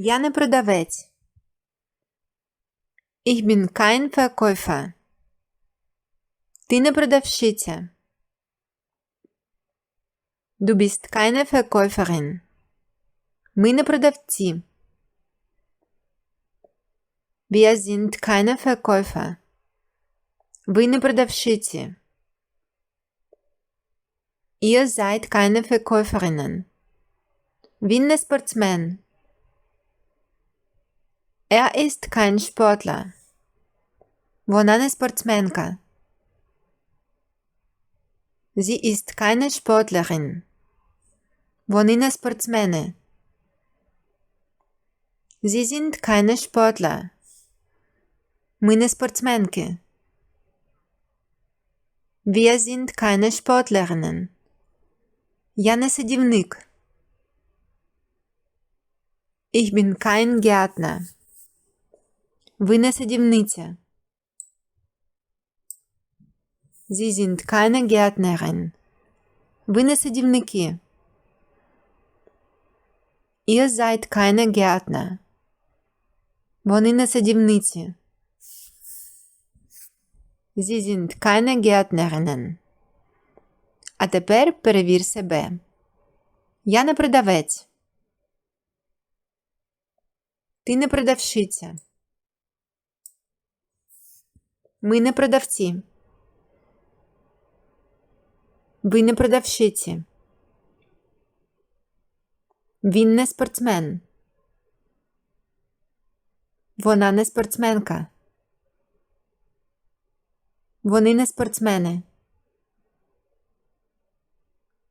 Я не продавець. Ich bin kein Verkäufer. Ти не продавщиця. Du bist keine Verkäuferin. Ми не продавці. Wir sind keine Verkäufer. Ви не продавщиці. Ihr seid keine Verkäuferinnen. Він не спортсмен. Er ist kein Sportler. Вона не спортсменка. Sie ist keine Sportlerin. Вони не спортсмени. Sie sind keine Sportler. Ми не спортсменки. Wir sind keine Sportlerinnen. Я не садівник. Ich bin kein Gärtner. Ви не садівниця. Sie sind keine Gärtnerin. Ви не садівники. Ihr seid keine Gärtner. Вони не садівниці. Sie sind keine Gärtnerinnen. А тепер перевір себе. Я не продавець. Ти не продавщиця. Ми не продавці. Ви не продавщиці. Він не спортсмен. Вона не спортсменка. Вони не спортсмени.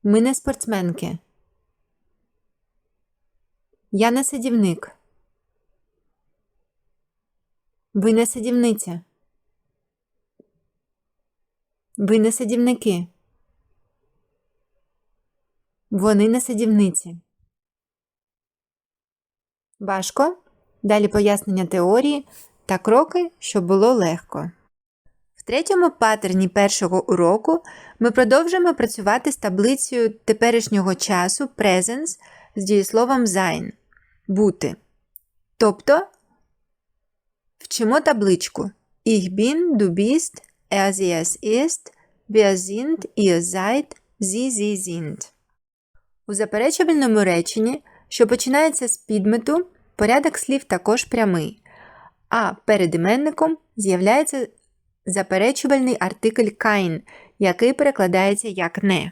Ми не спортсменки. Я не садівник. Ви не садівниця. Ви не садівники. Вони не садівниці. Важко. Далі пояснення теорії та кроки, щоб було легко. В третьому паттерні першого уроку ми продовжимо працювати з таблицею теперішнього часу presence з дієсловом sein бути. Тобто вчимо табличку Ich bin, du bist, er, sie, es ist, wir sind, ihr seid, sie, sie sind. У заперечувальному реченні, що починається з підмету, порядок слів також прямий, а перед іменником з'являється заперечувальний артикль kein, який перекладається як не.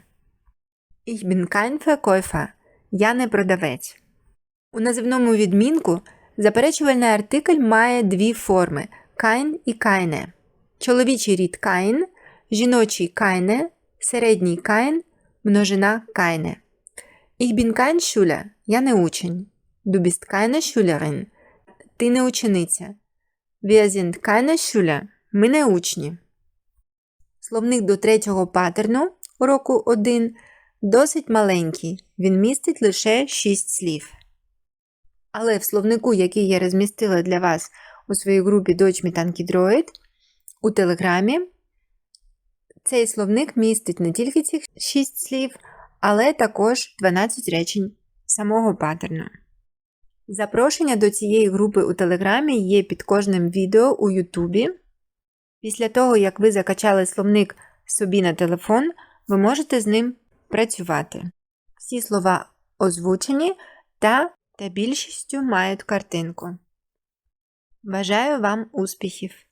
Ich bin kein Verkäufer. Я не продавець. У називному відмінку заперечувальний артикль має дві форми kein і keine. Чоловічий рід kein, жіночий keine, середній kein, множина keine. Ich bin kein. Я не учень. Du bist keine. Ти не учениця. Wir sind keine. Ми не учні. Словник до третього паттерну уроку 1 досить маленький. Він містить лише 6 слів. Але в словнику, який я розмістила для вас у своїй групі Deutsch mit Anki у Телеграмі, цей словник містить не тільки ці 6 слів, але також 12 речень самого паттерну. Запрошення до цієї групи у Телеграмі є під кожним відео у Ютубі. Після того, як ви закачали словник собі на телефон, ви можете з ним працювати. Всі слова озвучені та, та більшістю мають картинку. Бажаю вам успіхів!